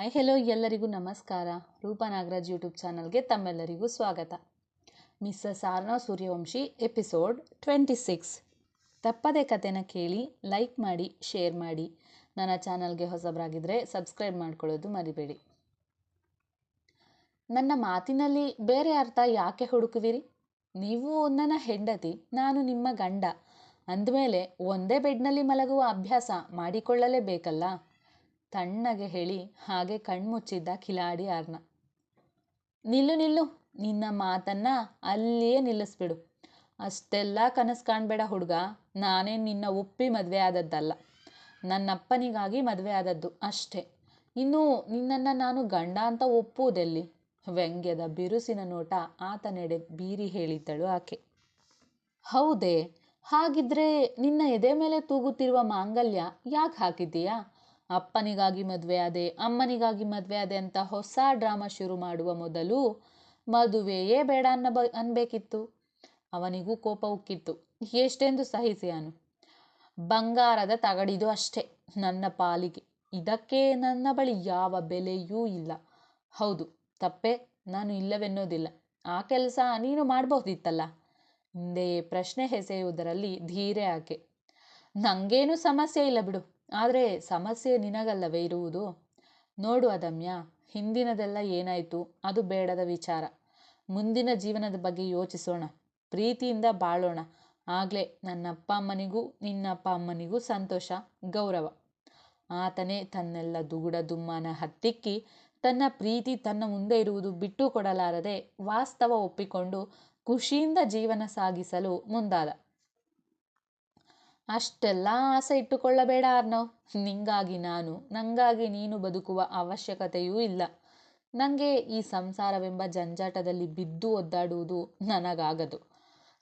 Hi hello ಎಲ್ಲರಿಗೂ ನಮಸ್ಕಾರ. Roopa Nagaraj YouTube ಚಾನಲ್ಗೆ ತಮ್ಮೆಲ್ಲರಿಗೂ ಸ್ವಾಗತ. ಮಿಸ್ಸಸ್ ಆರ್ನ ಸೂರ್ಯವಂಶಿ ಎಪಿಸೋಡ್ ಟ್ವೆಂಟಿ ಸಿಕ್ಸ್ ತಪ್ಪದೆ ಕಥೆನ ಕೇಳಿ ಲೈಕ್ ಮಾಡಿ ಶೇರ್ ಮಾಡಿ. ನನ್ನ ಚಾನಲ್ಗೆ ಹೊಸಬರಾಗಿದ್ದರೆ ಸಬ್ಸ್ಕ್ರೈಬ್ ಮಾಡ್ಕೊಳ್ಳೋದು ಮರಿಬೇಡಿ. ನನ್ನ ಮಾತಿನಲ್ಲಿ ಬೇರೆ ಅರ್ಥ ಯಾಕೆ ಹುಡುಕುವಿರಿ? ನೀವು ನನ್ನ ಹೆಂಡತಿ, ನಾನು ನಿಮ್ಮ ಗಂಡ. ಅಂದಮೇಲೆ ಒಂದೇ ಬೆಡ್ನಲ್ಲಿ ಮಲಗುವ ಅಭ್ಯಾಸ ಮಾಡಿಕೊಳ್ಳಲೇಬೇಕಲ್ಲ? ತಣ್ಣಗೆ ಹೇಳಿ ಹಾಗೆ ಕಣ್ಮುಚ್ಚಿದ್ದ ಕಿಲಾಡಿ ಅರ್ನ ನಿಲ್ಲು ನಿಲ್ಲು, ನಿನ್ನ ಮಾತನ್ನ ಅಲ್ಲಿಯೇ ನಿಲ್ಲಿಸ್ಬಿಡು. ಅಷ್ಟೆಲ್ಲ ಕನಸು ಕಾಣಬೇಡ ಹುಡುಗ. ನಾನೇ ನಿನ್ನ ಒಪ್ಪಿ ಮದುವೆ ಆದದ್ದಲ್ಲ. ನನ್ನಪ್ಪನಿಗಾಗಿ ಮದುವೆ ಆದದ್ದು ಅಷ್ಟೇ. ಇನ್ನು ನಿನ್ನನ್ನು ನಾನು ಗಂಡ ಅಂತ ಒಪ್ಪುವುದೆಲ್ಲಿ? ವ್ಯಂಗ್ಯದ ಬಿರುಸಿನ ನೋಟ ಆತನೆಡೆ ಬೀರಿ ಹೇಳಿದ್ದಳು ಆಕೆ. ಹೌದೇ, ಹಾಗಿದ್ರೆ ನಿನ್ನ ಎದೆ ಮೇಲೆ ತೂಗುತ್ತಿರುವ ಮಾಂಗಲ್ಯ ಯಾಕೆ ಹಾಕಿದ್ದೀಯಾ? ಅಪ್ಪನಿಗಾಗಿ ಮದುವೆ ಆದೆ, ಅಮ್ಮನಿಗಾಗಿ ಮದುವೆ ಆದೆ ಅಂತ ಹೊಸ ಡ್ರಾಮಾ ಶುರು ಮಾಡುವ ಮೊದಲು ಮದುವೆಯೇ ಬೇಡ ಅನ್ನಬ, ಅನ್ಬೇಕಿತ್ತು. ಅವನಿಗೂ ಕೋಪ ಉಕ್ಕಿತ್ತು. ಎಷ್ಟೆಂದು ಸಹಿಸಿಯಾನು ಬಂಗಾರದ ತಗಡಿದು ಅಷ್ಟೇ ನನ್ನ ಪಾಲಿಗೆ. ಇದಕ್ಕೆ ನನ್ನ ಬಳಿ ಯಾವ ಬೆಲೆಯೂ ಇಲ್ಲ. ಹೌದು, ತಪ್ಪೆ. ನಾನು ಇಲ್ಲವೆನ್ನೋದಿಲ್ಲ. ಆ ಕೆಲಸ ನೀನು ಮಾಡಬಹುದಿತ್ತಲ್ಲ? ಹಿಂದೆ ಪ್ರಶ್ನೆ ಎಸೆಯುವುದರಲ್ಲಿ ಧೀರೆ ಆಕೆ. ನನಗೇನು ಸಮಸ್ಯೆ ಇಲ್ಲ ಬಿಡು. ಆದರೆ ಸಮಸ್ಯೆ ನಿನಗಲ್ಲವೇ ಇರುವುದು? ನೋಡು ಅದಮ್ಯ ಹಿಂದಿನದೆಲ್ಲ ಏನಾಯಿತು ಅದು ಬೇಡದ ವಿಚಾರ. ಮುಂದಿನ ಜೀವನದ ಬಗ್ಗೆ ಯೋಚಿಸೋಣ, ಪ್ರೀತಿಯಿಂದ ಬಾಳೋಣ. ಆಗಲೇ ನನ್ನ ಅಪ್ಪ ಅಮ್ಮನಿಗೂ ನಿನ್ನ ಅಪ್ಪ ಅಮ್ಮನಿಗೂ ಸಂತೋಷ, ಗೌರವ. ಆತನೇ ತನ್ನೆಲ್ಲ ದುಗುಡ ದುಮ್ಮಾನ ಹತ್ತಿಕ್ಕಿ ತನ್ನ ಪ್ರೀತಿ ತನ್ನ ಮುಂದೆ ಇರುವುದು ಬಿಟ್ಟು ಕೊಡಲಾರದೆ ವಾಸ್ತವ ಒಪ್ಪಿಕೊಂಡು ಖುಷಿಯಿಂದ ಜೀವನ ಸಾಗಿಸಲು ಮುಂದಾದ. ಅಷ್ಟೆಲ್ಲ ಆಸೆ ಇಟ್ಟುಕೊಳ್ಳಬೇಡ ಅರ್ನವ್ ನಿಂಗಾಗಿ ನಾನು, ನಂಗಾಗಿ ನೀನು ಬದುಕುವ ಅವಶ್ಯಕತೆಯೂ ಇಲ್ಲ. ನನಗೆ ಈ ಸಂಸಾರವೆಂಬ ಜಂಜಾಟದಲ್ಲಿ ಬಿದ್ದು ಒದ್ದಾಡುವುದು ನನಗಾಗದು.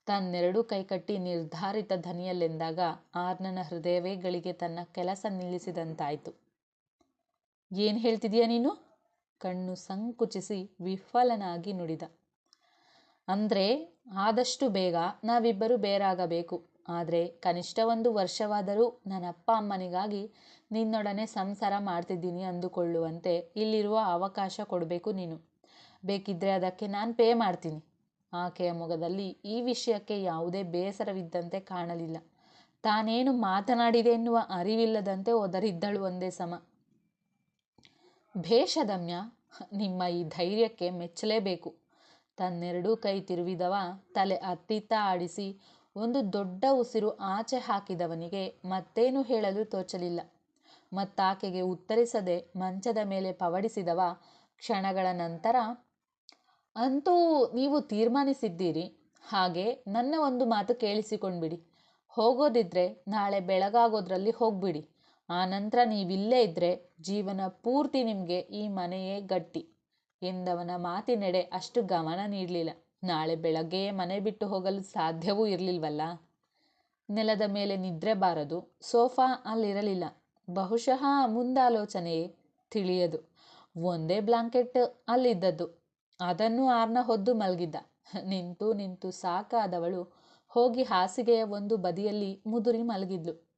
ತನ್ನೆರಡು ಕೈಕಟ್ಟಿ ನಿರ್ಧಾರಿತ ಧನಿಯಲ್ಲೆಂದಾಗ ಆರ್ನನ ಹೃದಯವೇ ಗಳಿಗೆ ತನ್ನ ಕೆಲಸ ನಿಲ್ಲಿಸಿದಂತಾಯಿತು. ಏನು ಹೇಳ್ತಿದೀಯ ನೀನು? ಕಣ್ಣು ಸಂಕುಚಿಸಿ ವಿಫಲನಾಗಿ ನುಡಿದ. ಅಂದರೆ ಆದಷ್ಟು ಬೇಗ ನಾವಿಬ್ಬರು ಬೇರಾಗಬೇಕು. ಆದರೆ ಕನಿಷ್ಠ ಒಂದು ವರ್ಷವಾದರೂ ನನ್ನ ಅಪ್ಪ ಅಮ್ಮನಿಗಾಗಿ ನಿನ್ನೊಡನೆ ಸಂಸಾರ ಮಾಡ್ತಿದ್ದೀನಿ ಅಂದುಕೊಳ್ಳುವಂತೆ ಇಲ್ಲಿರುವ ಅವಕಾಶ ಕೊಡಬೇಕು ನೀನು. ಬೇಕಿದ್ದರೆ ಅದಕ್ಕೆ ನಾನು ಪೇ ಮಾಡ್ತೀನಿ. ಆಕೆಯ ಮೊಗದಲ್ಲಿ ಈ ವಿಷಯಕ್ಕೆ ಯಾವುದೇ ಬೇಸರವಿದ್ದಂತೆ ಕಾಣಲಿಲ್ಲ. ತಾನೇನು ಮಾತನಾಡಿದೆ ಎನ್ನುವ ಅರಿವಿಲ್ಲದಂತೆ ಒದರಿದ್ದಳು ಒಂದೇ ಸಮ. ಭೇಷದಮ್ಯ ನಿಮ್ಮ ಈ ಧೈರ್ಯಕ್ಕೆ ಮೆಚ್ಚಲೇಬೇಕು. ತನ್ನೆರಡೂ ಕೈ ತಿರುವಿದವ, ತಲೆ ಅತ್ತಿತ್ತ ಆಡಿಸಿ ಒಂದು ದೊಡ್ಡ ಉಸಿರು ಆಚೆ ಹಾಕಿದವನಿಗೆ ಮತ್ತೇನು ಹೇಳಲು ತೋಚಲಿಲ್ಲ. ಮತ್ತಾಕೆಗೆ ಉತ್ತರಿಸದೆ ಮಂಚದ ಮೇಲೆ ಪವಡಿಸಿದವ ಕ್ಷಣಗಳ ನಂತರ, ಅಂತೂ ನೀವು ತೀರ್ಮಾನಿಸಿದ್ದೀರಿ. ಹಾಗೆ ನನ್ನ ಒಂದು ಮಾತು ಕೇಳಿಸಿಕೊಂಡ್ಬಿಡಿ. ಹೋಗೋದಿದ್ರೆ ನಾಳೆ ಬೆಳಗಾಗೋದ್ರಲ್ಲಿ ಹೋಗ್ಬಿಡಿ. ಆ ನಂತರ ನೀವಿಲ್ಲೇ ಇದ್ದರೆ ಜೀವನ ಪೂರ್ತಿ ನಿಮಗೆ ಈ ಮನೆಯೇ ಗಟ್ಟಿ ಎಂದವನ ಮಾತಿನೆಡೆ ಅಷ್ಟು ಗಮನ ನೀಡಲಿಲ್ಲ. ನಾಳೆ ಬೆಳಗ್ಗೆಯೇ ಮನೆ ಬಿಟ್ಟು ಹೋಗಲು ಸಾಧ್ಯವೂ ಇರಲಿಲ್ವಲ್ಲ? ನೆಲದ ಮೇಲೆ ನಿದ್ರೆ ಬಾರದು, ಸೋಫಾ ಅಲ್ಲಿರಲಿಲ್ಲ. ಬಹುಶಃ ಮುಂದಾಲೋಚನೆಯೇ ತಿಳಿಯದು. ಒಂದೇ ಬ್ಲಾಂಕೆಟ್ ಅಲ್ಲಿದ್ದದ್ದು. ಅದನ್ನು ಆರ್ನ ಹೊದ್ದು ಮಲಗಿದ್ದ. ನಿಂತು ನಿಂತು ಸಾಕಾದವಳು ಹೋಗಿ ಹಾಸಿಗೆಯ ಒಂದು ಬದಿಯಲ್ಲಿ ಮುದುರಿ ಮಲಗಿದ್ಲು.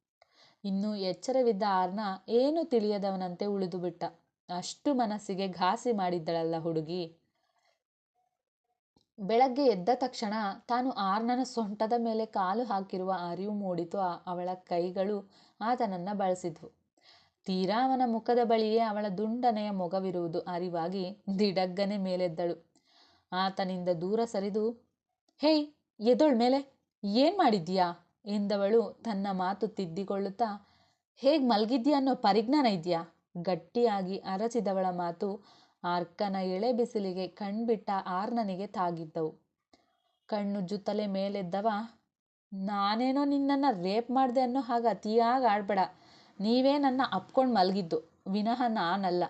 ಇನ್ನು ಎಚ್ಚರವಿದ್ದ ಆರ್ನ ಏನು ತಿಳಿಯದವನಂತೆ ಉಳಿದುಬಿಟ್ಟ. ಅಷ್ಟು ಮನಸ್ಸಿಗೆ ಘಾಸಿ ಮಾಡಿದ್ದಳಲ್ಲ ಹುಡುಗಿ. ಬೆಳಗ್ಗೆ ಎದ್ದ ತಕ್ಷಣ ತಾನು ಆರ್ನನ ಸೊಂಟದ ಮೇಲೆ ಕಾಲು ಹಾಕಿರುವ ಅರಿವು ಮೂಡಿತು. ಅವಳ ಕೈಗಳು ಆತನನ್ನ ಬಳಸಿದ್ವು. ತೀರಾ ಅವನ ಮುಖದ ಬಳಿಯೇ ಅವಳ ದುಂಡನೆಯ ಮೊಗವಿರುವುದು ಅರಿವಾಗಿ ದಿಡಗ್ಗನೆ ಮೇಲೆದ್ದಳು. ಆತನಿಂದ ದೂರ ಸರಿದು ಹೇಯ್ ಎದೊಳ್ ಮೇಲೆ, ಏನು ಮಾಡಿದ್ಯಾ? ಎಂದವಳು ತನ್ನ ಮಾತು ತಿದ್ದಿಕೊಳ್ಳುತ್ತಾ, ಹೇಗ್ ಮಲಗಿದ್ಯಾ ಅನ್ನೋ ಪರಿಜ್ಞಾನ ಇದೆಯಾ? ಗಟ್ಟಿಯಾಗಿ ಅರಚಿದವಳ ಮಾತು ಆರ್ಕನ ಎಳೆ ಬಿಸಿಲಿಗೆ ಕಣ್ಬಿಟ್ಟ ಆರ್ನನಿಗೆ ತಾಗಿದ್ದವು. ಕಣ್ಣು ಜುತ್ತಲೆ ಮೇಲೆದ್ದವ, ನಾನೇನೋ ನಿನ್ನನ್ನು ರೇಪ್ ಮಾಡಿದೆ ಅನ್ನೋ ಹಾಗೆ ಅತಿಯಾಗಿ ಆಡಬೇಡ. ನೀವೇ ನನ್ನ ಅಪ್ಕೊಂಡು ಮಲಗಿದ್ದು. ವಿನಃ ನಾನಲ್ಲ.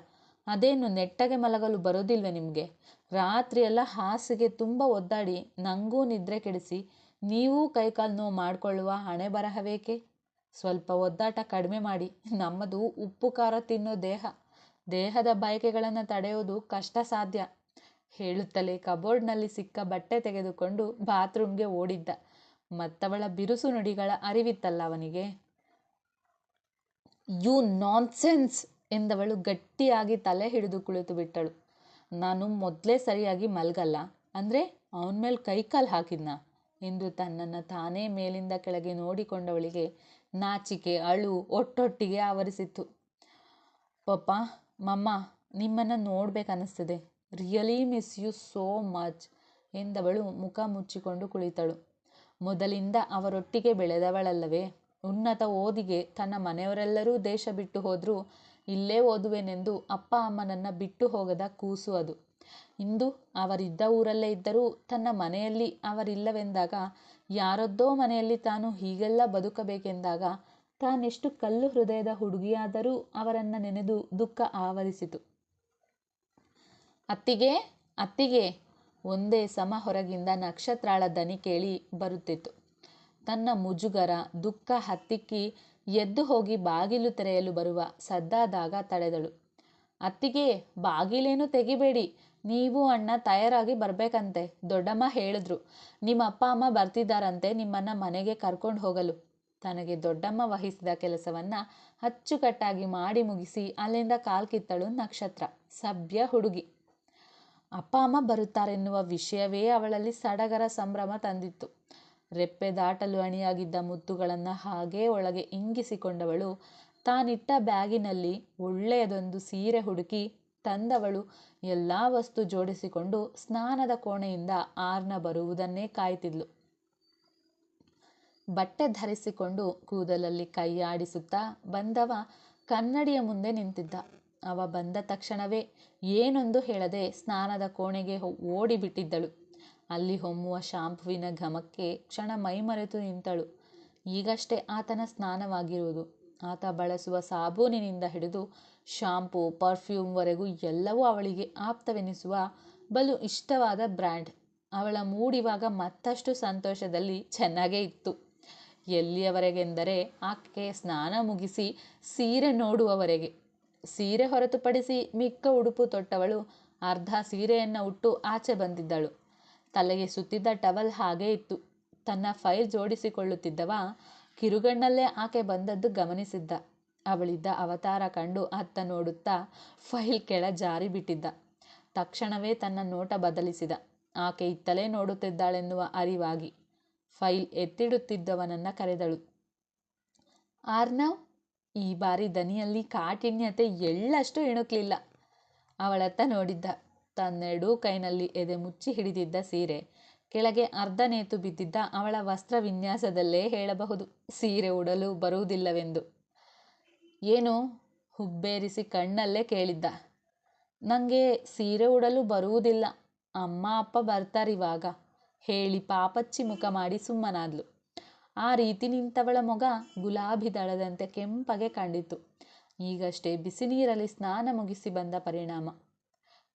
ಅದೇನು ನೆಟ್ಟಗೆ ಮಲಗಲು ಬರೋದಿಲ್ವೇ ನಿಮಗೆ? ರಾತ್ರಿಯೆಲ್ಲ ಹಾಸಿಗೆ ತುಂಬ ಒದ್ದಾಡಿ ನನಗೂ ನಿದ್ರೆ ಕೆಡಿಸಿ ನೀವೂ ಕೈಕಾಲು ನೋವು ಮಾಡಿಕೊಳ್ಳುವ ಹಣೆ ಬರಹವೇಕೆ? ಸ್ವಲ್ಪ ಒದ್ದಾಟ ಕಡಿಮೆ ಮಾಡಿ. ನಮ್ಮದು ಉಪ್ಪು, ಖಾರ ತಿನ್ನೋ ದೇಹ. ದೇಹದ ಬಯಕೆಗಳನ್ನು ತಡೆಯುವುದು ಕಷ್ಟ ಸಾಧ್ಯ. ಹೇಳುತ್ತಲೇ ಕಬೋರ್ಡ್ನಲ್ಲಿ ಸಿಕ್ಕ ಬಟ್ಟೆ ತೆಗೆದುಕೊಂಡು ಬಾತ್ರೂಮ್ಗೆ ಓಡಿದ್ದ. ಮತ್ತವಳ ಬಿರುಸು ನುಡಿಗಳ ಅರಿವಿತ್ತಲ್ಲ ಅವನಿಗೆ. ಯು ನಾನ್ಸೆನ್ಸ್ ಎಂದವಳು ಗಟ್ಟಿಯಾಗಿ ತಲೆ ಹಿಡಿದು ಕುಳಿತು ಬಿಟ್ಟಳು. ನಾನು ಮೊದಲೇ ಸರಿಯಾಗಿ ಮಲಗಲ್ಲ. ಅಂದರೆ ಅವನ ಮೇಲೆ ಕೈಕಾಲು ಹಾಕಿದ್ನ ಎಂದು ತನ್ನನ್ನು ತಾನೇ ಮೇಲಿಂದ ಕೆಳಗೆ ನೋಡಿಕೊಂಡವಳಿಗೆ ನಾಚಿಕೆ, ಅಳು, ಒಟ್ಟೊಟ್ಟಿಗೆ ಆವರಿಸಿತ್ತು. ಪಪ್ಪ ಮಮ್ಮ, ನಿಮ್ಮನ್ನು ನೋಡಬೇಕನ್ನಿಸ್ತಿದೆ. Really miss you so much ಎಂದವಳು ಮುಖ ಮುಚ್ಚಿಕೊಂಡು ಕುಳಿತಳು. ಮೊದಲಿಂದ ಅವರೊಟ್ಟಿಗೆ ಬೆಳೆದವಳಲ್ಲವೇ? ಉನ್ನತ ಓದಿಗೆ ತನ್ನ ಮನೆಯವರೆಲ್ಲರೂ ದೇಶ ಬಿಟ್ಟು ಹೋದರೂ ಇಲ್ಲೇ ಓದುವೆನೆಂದು ಅಪ್ಪ ಅಮ್ಮನನ್ನು ಬಿಟ್ಟು ಹೋಗದ ಕೂಸು ಅದು. ಇಂದು ಅವರಿದ್ದ ಊರಲ್ಲೇ ಇದ್ದರೂ ತನ್ನ ಮನೆಯಲ್ಲಿ ಅವರಿಲ್ಲವೆಂದಾಗ, ಯಾರದ್ದೋ ಮನೆಯಲ್ಲಿ ತಾನು ಹೀಗೆಲ್ಲ ಬದುಕಬೇಕೆಂದಾಗ ತಾನೆಷ್ಟು ಕಲ್ಲು ಹೃದಯದ ಹುಡುಗಿಯಾದರೂ ಅವರನ್ನು ನೆನೆದು ದುಃಖ ಆವರಿಸಿತು. ಅತ್ತಿಗೆ ಅತ್ತಿಗೆ, ಒಂದೇ ಸಮ ಹೊರಗಿಂದ ನಕ್ಷತ್ರಾಳ ದನಿ ಕೇಳಿ ಬರುತ್ತಿತ್ತು. ತನ್ನ ಮುಜುಗರ, ದುಃಖ ಹತ್ತಿಕ್ಕಿ ಎದ್ದು ಹೋಗಿ ಬಾಗಿಲು ತೆರೆಯಲು ಬರುವ ಸದ್ದಾದಾಗ ತಡೆದಳು. ಅತ್ತಿಗೆ, ಬಾಗಿಲೇನು ತೆಗಿಬೇಡಿ, ನೀವು ಅಣ್ಣ ತಯಾರಾಗಿ ಬರಬೇಕಂತೆ, ದೊಡ್ಡಮ್ಮ ಹೇಳಿದ್ರು. ನಿಮ್ಮ ಅಪ್ಪ, ಅಮ್ಮ ಬರ್ತಿದ್ದಾರಂತೆ, ನಿಮ್ಮನ್ನ ಮನೆಗೆ ಕರ್ಕೊಂಡು ಹೋಗಲು. ತನಗೆ ದೊಡ್ಡಮ್ಮ ವಹಿಸಿದ ಕೆಲಸವನ್ನು ಅಚ್ಚುಕಟ್ಟಾಗಿ ಮಾಡಿ ಮುಗಿಸಿ ಅಲ್ಲಿಂದ ಕಾಲ್ಕಿತ್ತಳು ನಕ್ಷತ್ರ, ಸಭ್ಯ ಹುಡುಗಿ. ಅಪ್ಪ, ಅಮ್ಮ ಬರುತ್ತಾರೆನ್ನುವ ವಿಷಯವೇ ಅವಳಲ್ಲಿ ಸಡಗರ ಸಂಭ್ರಮ ತಂದಿತ್ತು. ರೆಪ್ಪೆ ದಾಟಲು ಅಣಿಯಾಗಿದ್ದ ಮುತ್ತುಗಳನ್ನು ಹಾಗೇ ಒಳಗೆ ಇಂಗಿಸಿಕೊಂಡವಳು, ತಾನಿಟ್ಟ ಬ್ಯಾಗಿನಲ್ಲಿ ಒಳ್ಳೆಯದೊಂದು ಸೀರೆ ಹುಡುಕಿ ತಂದವಳು ಎಲ್ಲ ವಸ್ತು ಜೋಡಿಸಿಕೊಂಡು ಸ್ನಾನದ ಕೋಣೆಯಿಂದ ಆರ್ನ ಬರುವುದನ್ನೇ ಕಾಯ್ತಿದ್ಲು. ಬಟ್ಟೆ ಧರಿಸಿಕೊಂಡು ಕೂದಲಲ್ಲಿ ಕೈಯಾಡಿಸುತ್ತಾ ಬಂದವ ಕನ್ನಡಿಯ ಮುಂದೆ ನಿಂತಿದ್ದ. ಅವ ಬಂದ ತಕ್ಷಣವೇ ಏನೊಂದು ಹೇಳದೆ ಸ್ನಾನದ ಕೋಣೆಗೆ ಓಡಿಬಿಟ್ಟಿದ್ದಳು. ಅಲ್ಲಿ ಹೊಮ್ಮುವ ಶಾಂಪುವಿನ ಘಮಕ್ಕೆ ಕ್ಷಣ ಮೈಮರೆತು ನಿಂತಳು. ಈಗಷ್ಟೇ ಆತನ ಸ್ನಾನವಾಗಿರುವುದು. ಆತ ಬಳಸುವ ಸಾಬೂನಿನಿಂದ ಹಿಡಿದು ಶಾಂಪೂ ಪರ್ಫ್ಯೂಮ್ವರೆಗೂ ಎಲ್ಲವೂ ಅವಳಿಗೆ ಆಪ್ತವೆನಿಸುವ ಬಲು ಇಷ್ಟವಾದ ಬ್ರ್ಯಾಂಡ್. ಅವಳ ಮೂಡಿವಾಗ ಮತ್ತಷ್ಟು ಸಂತೋಷದಲ್ಲಿ ಚೆನ್ನಾಗೇ ಇತ್ತು. ಎಲ್ಲಿಯವರೆಗೆಂದರೆ ಆಕೆ ಸ್ನಾನ ಮುಗಿಸಿ ಸೀರೆ ನೋಡುವವರೆಗೆ. ಸೀರೆ ಹೊರತುಪಡಿಸಿ ಮಿಕ್ಕ ಉಡುಪು ತೊಟ್ಟವಳು ಅರ್ಧ ಸೀರೆಯನ್ನು ಉಟ್ಟು ಆಚೆ ಬಂದಿದ್ದಳು. ತಲೆಗೆ ಸುತ್ತಿದ್ದ ಟವಲ್ ಹಾಗೇ ಇತ್ತು. ತನ್ನ ಫೈಲ್ ಜೋಡಿಸಿಕೊಳ್ಳುತ್ತಿದ್ದವ ಕಿರುಗಣ್ಣಲ್ಲೇ ಆಕೆ ಬಂದದ್ದು ಗಮನಿಸಿದ್ದ. ಅವಳಿದ್ದ ಅವತಾರ ಕಂಡು ಅತ್ತ ನೋಡುತ್ತಾ ಫೈಲ್ ಕೆಳ ಜಾರಿ ಬಿಟ್ಟಿದ್ದ. ತಕ್ಷಣವೇ ತನ್ನ ನೋಟ ಬದಲಿಸಿದ. ಆಕೆ ಇತ್ತಲೇ ನೋಡುತ್ತಿದ್ದಾಳೆನ್ನುವ ಅರಿವಾಗಿ ಫೈಲ್ ಎತ್ತಿಡುತ್ತಿದ್ದವನನ್ನ ಕರೆದಳು. ಆರ್ನವ್ ಈ ಬಾರಿ ದನಿಯಲ್ಲಿ ಕಾಠಿಣ್ಯತೆ ಎಳ್ಳಷ್ಟು ಇಣುಕ್ಲಿಲ್ಲ ಅವಳತ್ತ ನೋಡಿದ್ದ. ತನ್ನೆರಡೂ ಕೈನಲ್ಲಿ ಎದೆ ಮುಚ್ಚಿ ಹಿಡಿದಿದ್ದ ಸೀರೆ. ಕೆಳಗೆ ಅರ್ಧ ನೇತು ಬಿದ್ದಿದ್ದ ಅವಳ ವಸ್ತ್ರ ವಿನ್ಯಾಸದಲ್ಲೇ ಹೇಳಬಹುದು. ಸೀರೆ ಉಡಲು ಬರುವುದಿಲ್ಲವೆಂದು. ಏನು ಹುಬ್ಬೇರಿಸಿ ಕಣ್ಣಲ್ಲೇ ಕೇಳಿದ್ದ. ನನಗೆ ಸೀರೆ ಉಡಲು ಬರುವುದಿಲ್ಲ. ಅಮ್ಮ, ಅಪ್ಪ ಬರ್ತಾರಿವಾಗ. ಹೇಳಿ ಪಾಪಚ್ಚಿ ಮುಖ ಮಾಡಿ ಸುಮ್ಮನಾದ್ಲು. ಆ ರೀತಿ ನಿಂತವಳ ಮೊಗ ಗುಲಾಬಿ ದಳದಂತೆ ಕೆಂಪಗೆ ಕಂಡಿತು. ಈಗಷ್ಟೇ ಬಿಸಿ ನೀರಲ್ಲಿ ಸ್ನಾನ ಮುಗಿಸಿ ಬಂದ ಪರಿಣಾಮ.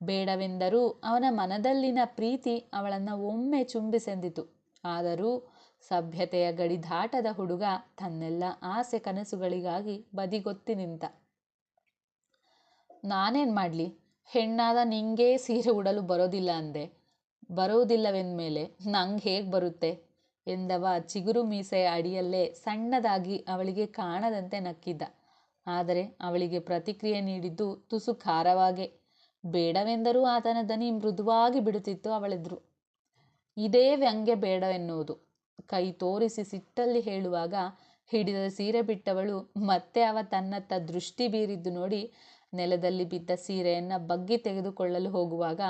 ಬೇಡವೆಂದರೂ ಅವನ ಮನದಲ್ಲಿನ ಪ್ರೀತಿ ಅವಳನ್ನು ಒಮ್ಮೆ ಚುಂಬಿಸೆಂದಿತು ಆದರೂ ಸಭ್ಯತೆಯ ಗಡಿ ದಾಟದ ಹುಡುಗ ತನ್ನೆಲ್ಲ ಆಸೆ ಕನಸುಗಳಿಗಾಗಿ ಬದಿಗೊತ್ತಿ ನಿಂತ. ನಾನೇನು ಮಾಡಲಿ? ಹೆಣ್ಣಾದ ನಿಂಗೇ ಸೀರೆ ಉಡಲು ಬರೋದಿಲ್ಲ ಅಂದೆ. ಬರುವುದಿಲ್ಲವೆಂದ್ಮೇಲೆ ನಂಗೆ ಹೇಗೆ ಬರುತ್ತೆ? ಎಂದವ ಚಿಗುರು ಮೀಸೆಯ ಅಡಿಯಲ್ಲೇ ಸಣ್ಣದಾಗಿ ಅವಳಿಗೆ ಕಾಣದಂತೆ ನಕ್ಕಿದ್ದ. ಆದರೆ ಅವಳಿಗೆ ಪ್ರತಿಕ್ರಿಯೆ ನೀಡಿದ್ದು ತುಸು ಖಾರವಾಗೆ. ಬೇಡವೆಂದರೂ ಆತನ ದನಿ ಮೃದುವಾಗಿ ಬಿಡುತ್ತಿತ್ತು ಅವಳೆದುರು. ಇದೇ ವ್ಯಂಗ್ಯ ಬೇಡವೆನ್ನುವುದು. ಕೈ ತೋರಿಸಿ ಸಿಟ್ಟಲ್ಲಿ ಹೇಳುವಾಗ ಹಿಡಿದ ಸೀರೆ ಬಿಟ್ಟವಳು ಮತ್ತೆ ಅವ ತನ್ನತ್ತ ದೃಷ್ಟಿ ಬೀರಿದ್ದು ನೋಡಿ ನೆಲದಲ್ಲಿ ಬಿದ್ದ ಸೀರೆಯನ್ನು ಬಗ್ಗಿ ತೆಗೆದುಕೊಳ್ಳಲು ಹೋಗುವಾಗ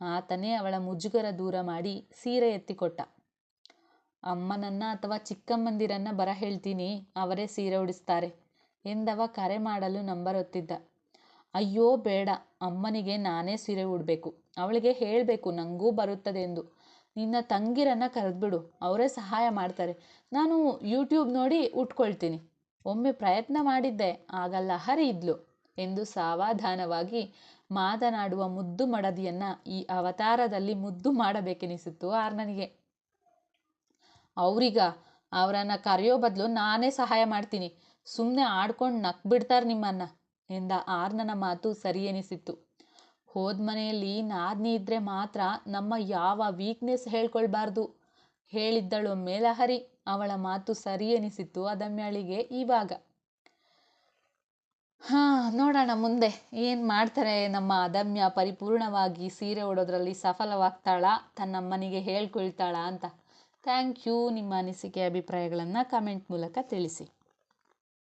ಆತನೇ ಅವಳ ಮುಜುಗರ ದೂರ ಮಾಡಿ ಸೀರೆ ಎತ್ತಿಕೊಟ್ಟ. ಅಮ್ಮನನ್ನ ಅಥವಾ ಚಿಕ್ಕಮ್ಮಂದಿರನ್ನ ಬರ ಹೇಳ್ತೀನಿ, ಅವರೇ ಸೀರೆ ಉಡಿಸ್ತಾರೆ ಎಂದವ ಕರೆ ಮಾಡಲು ನಂಬರ್ ಒತ್ತಿದ್ದ ಅಯ್ಯೋ ಬೇಡ, ಅಮ್ಮನಿಗೆ ನಾನೇ ಸೀರೆ ಉಡಬೇಕು, ಅವಳಿಗೆ ಹೇಳಬೇಕು ನನಗೂ ಬರುತ್ತದೆ ಎಂದು ನಿನ್ನ ತಂಗಿರನ್ನ ಕರೆದ್ಬಿಡು, ಅವರೇ ಸಹಾಯ ಮಾಡ್ತಾರೆ, ನಾನು ಯೂಟ್ಯೂಬ್ ನೋಡಿ ಉಟ್ಕೊಳ್ತೀನಿ. ಒಮ್ಮೆ ಪ್ರಯತ್ನ ಮಾಡಿದ್ದೆ, ಆಗಲ್ಲ ಹರಿ ಇದ್ಲು ಎಂದು ಸಾವಧಾನವಾಗಿ ಮಾತನಾಡುವ ಮುದ್ದು ಮಡದಿಯನ್ನ ಈ ಅವತಾರದಲ್ಲಿ ಮುದ್ದು ಮಾಡಬೇಕೆನಿಸಿತ್ತು ಆರ್ನನಿಗೆ. ಅವ್ರಿಗ ಅವರನ್ನ ಕರೆಯೋ ಬದಲು ನಾನೇ ಸಹಾಯ ಮಾಡ್ತೀನಿ. ಸುಮ್ಮನೆ ಆಡ್ಕೊಂಡು ನಕ್ ಬಿಡ್ತಾರೆ ನಿಮ್ಮನ್ನ ಎಂದ ಆರ್ನನ ಮಾತು ಸರಿ ಎನಿಸಿತ್ತು ಹೋದ ಮನೆಯಲ್ಲಿ ನಾದ್ನಿ ಇದ್ರೆ ಮಾತ್ರ ನಮ್ಮ ಯಾವ ವೀಕ್ನೆಸ್ ಹೇಳ್ಕೊಳ್ಬಾರ್ದು. ಹೇಳಿದ್ದಳು ಮೇಲಹರಿ ಅವಳ ಮಾತು ಸರಿ ಎನಿಸಿತ್ತು ಅದಮ್ಯಾಳಿಗೆ ಇವಾಗ. ಹಾಂ, ನೋಡೋಣ ಮುಂದೆ. ಏನು ಮಾಡ್ತಾರೆ ನಮ್ಮ ಅದಮ್ಯ? ಪರಿಪೂರ್ಣವಾಗಿ ಸೀರೆ ಉಡೋದ್ರಲ್ಲಿ ಸಫಲವಾಗ್ತಾಳಾ? ತನ್ನಮ್ಮನಿಗೆ ಹೇಳ್ಕೊಳ್ತಾಳಾ ಅಂತ. ಥ್ಯಾಂಕ್ ಯು ನಿಮ್ಮ ಅನಿಸಿಕೆ, ಅಭಿಪ್ರಾಯಗಳನ್ನು ಕಮೆಂಟ್ ಮೂಲಕ ತಿಳಿಸಿ.